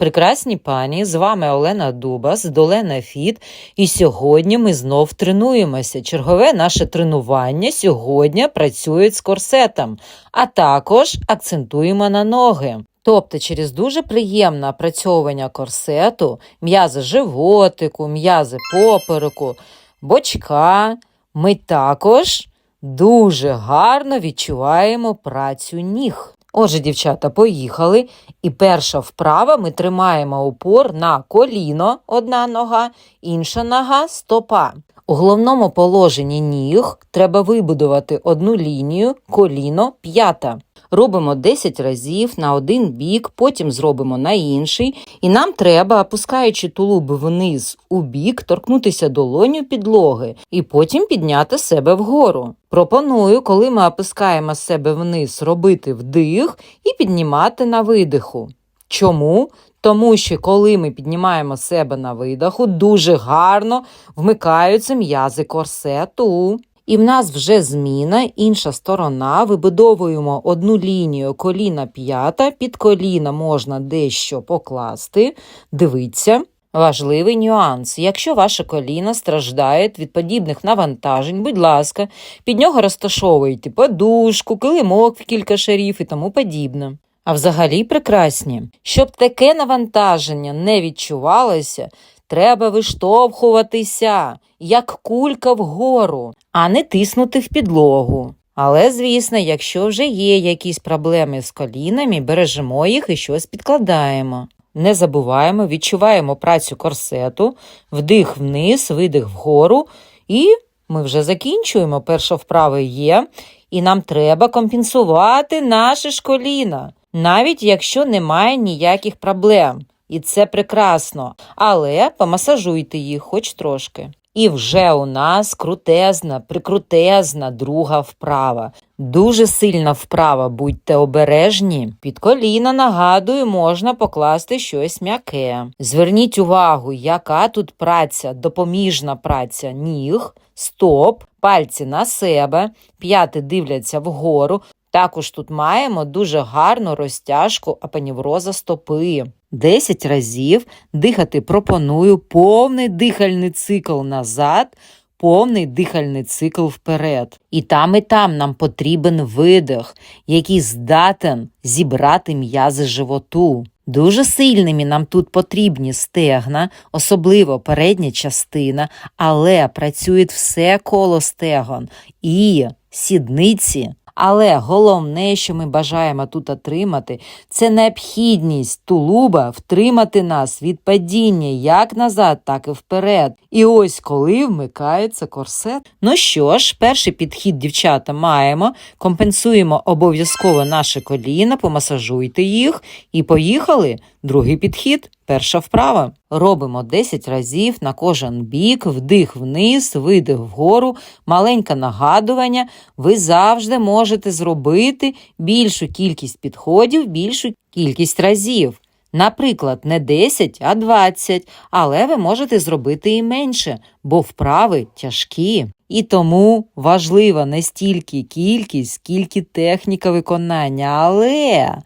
Прекрасні пані, з вами Олена Дубас, Долена Фіт. І сьогодні ми знов тренуємося. Чергове наше тренування сьогодні працює з корсетом, а також акцентуємо на ноги. Тобто через дуже приємне опрацьовування корсету, м'язи животику, м'язи попереку, бочка, ми також дуже гарно відчуваємо працю ніг. Отже, дівчата, поїхали. І перша вправа ми тримаємо опор на коліно, одна нога, інша нога стопа. У головному положенні ніг треба вибудувати одну лінію, коліно, п'ята. Робимо 10 разів на один бік, потім зробимо на інший. І нам треба, опускаючи тулуб вниз у бік, торкнутися долоню підлоги і потім підняти себе вгору. Пропоную, коли ми опускаємо себе вниз, робити вдих і піднімати на видиху. Чому? Тому що коли ми піднімаємо себе на видиху, дуже гарно вмикаються м'язи корсету. І в нас вже зміна, інша сторона. Вибудовуємо одну лінію коліна п'ята, під коліна можна дещо покласти. Дивіться. Важливий нюанс. Якщо ваше коліно страждає від подібних навантажень, будь ласка, під нього розташовуйте подушку, килимок в кілька шарів і тому подібне. А взагалі прекрасні. Щоб таке навантаження не відчувалося, треба виштовхуватися, як кулька вгору, а не тиснути в підлогу. Але, звісно, якщо вже є якісь проблеми з колінами, бережемо їх і щось підкладаємо. Не забуваємо, відчуваємо працю корсету, вдих вниз, видих вгору, і ми вже закінчуємо. Перша вправа є, і нам треба компенсувати наше ж коліна, навіть якщо немає ніяких проблем. І це прекрасно. Але помасажуйте їх хоч трошки. І вже у нас крутезна, прикрутезна друга вправа. Дуже сильна вправа, будьте обережні. Під коліна, нагадую, можна покласти щось м'яке. Зверніть увагу, яка тут праця, допоміжна праця ніг, стоп, пальці на себе, п'яти дивляться вгору. Також тут маємо дуже гарну розтяжку апанівроза стопи. 10 разів дихати пропоную повний дихальний цикл назад, повний дихальний цикл вперед. І там, і там нам потрібен видих, який здатен зібрати м'язи животу. Дуже сильними нам тут потрібні стегна, особливо передня частина, але працює все коло стегон і сідниці. Але головне, що ми бажаємо тут отримати, це необхідність тулуба втримати нас від падіння як назад, так і вперед. І ось коли вмикається корсет. Ну що ж, перший підхід, дівчата, маємо, компенсуємо обов'язково наше коліна, помасажуйте їх і поїхали. Другий підхід. Перша вправа. Робимо 10 разів на кожен бік, вдих вниз, видих вгору, маленьке нагадування. Ви завжди можете зробити більшу кількість підходів, більшу кількість разів. Наприклад, не 10, а 20, але ви можете зробити і менше, бо вправи тяжкі. І тому важлива не стільки кількість, скільки техніка виконання, але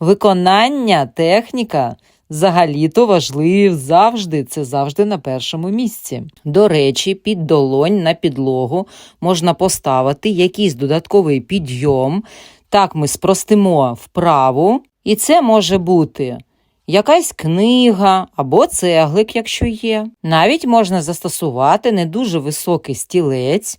виконання, техніка взагалі-то важливі завжди, це завжди на першому місці. До речі, під долонь на підлогу можна поставити якийсь додатковий підйом. Так ми спростимо вправу, і це може бути. Якась книга або цеглик, якщо є. Навіть можна застосувати не дуже високий стілець,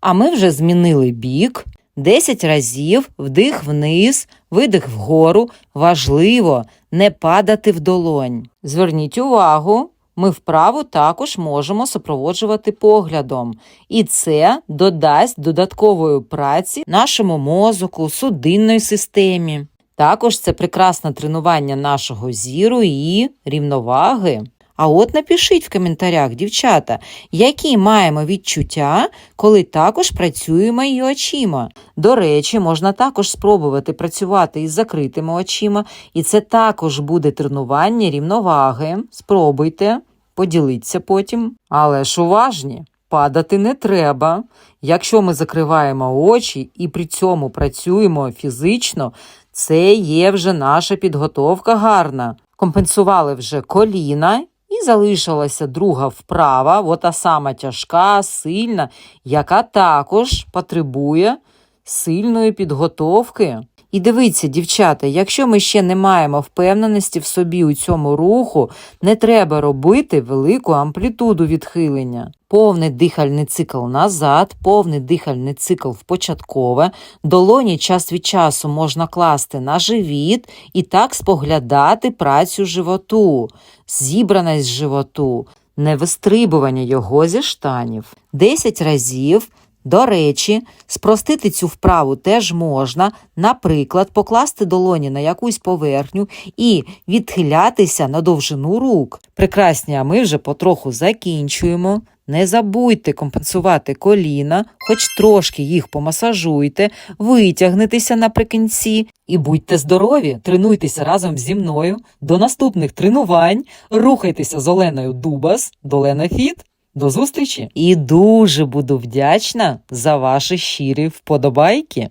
а ми вже змінили бік. 10 разів вдих вниз, видих вгору. Важливо не падати в долонь. Зверніть увагу, ми вправу також можемо супроводжувати поглядом, і це додасть додаткової праці нашому мозоку, судинної системі. Також це прекрасне тренування нашого зіру і рівноваги. А от напишіть в коментарях, дівчата, які маємо відчуття, коли також працюємо і очима. До речі, можна також спробувати працювати із закритими очима, і це також буде тренування рівноваги. Спробуйте, поділіться потім. Але ж уважні, падати не треба. Якщо ми закриваємо очі і при цьому працюємо фізично, це є вже наша підготовка гарна. Компенсували вже коліна. Залишилася друга вправа, от та сама тяжка, сильна, яка також потребує сильної підготовки. І дивіться, дівчата, якщо ми ще не маємо впевненості в собі у цьому руху, не треба робити велику амплітуду відхилення. Повний дихальний цикл назад, повний дихальний цикл в початкове, долоні час від часу можна класти на живіт і так споглядати працю животу, зібраність животу, не вистрибування його зі штанів. 10 разів до речі, спростити цю вправу теж можна, наприклад, покласти долоні на якусь поверхню і відхилятися на довжину рук. Прекрасні, а ми вже потроху закінчуємо. Не забудьте компенсувати коліна, хоч трошки їх помасажуйте, витягнетеся наприкінці і будьте здорові, тренуйтеся разом зі мною. До наступних тренувань. Рухайтеся з Оленою Дубас, до Лена Фіт. До зустрічі! І дуже буду вдячна за ваші щирі вподобайки.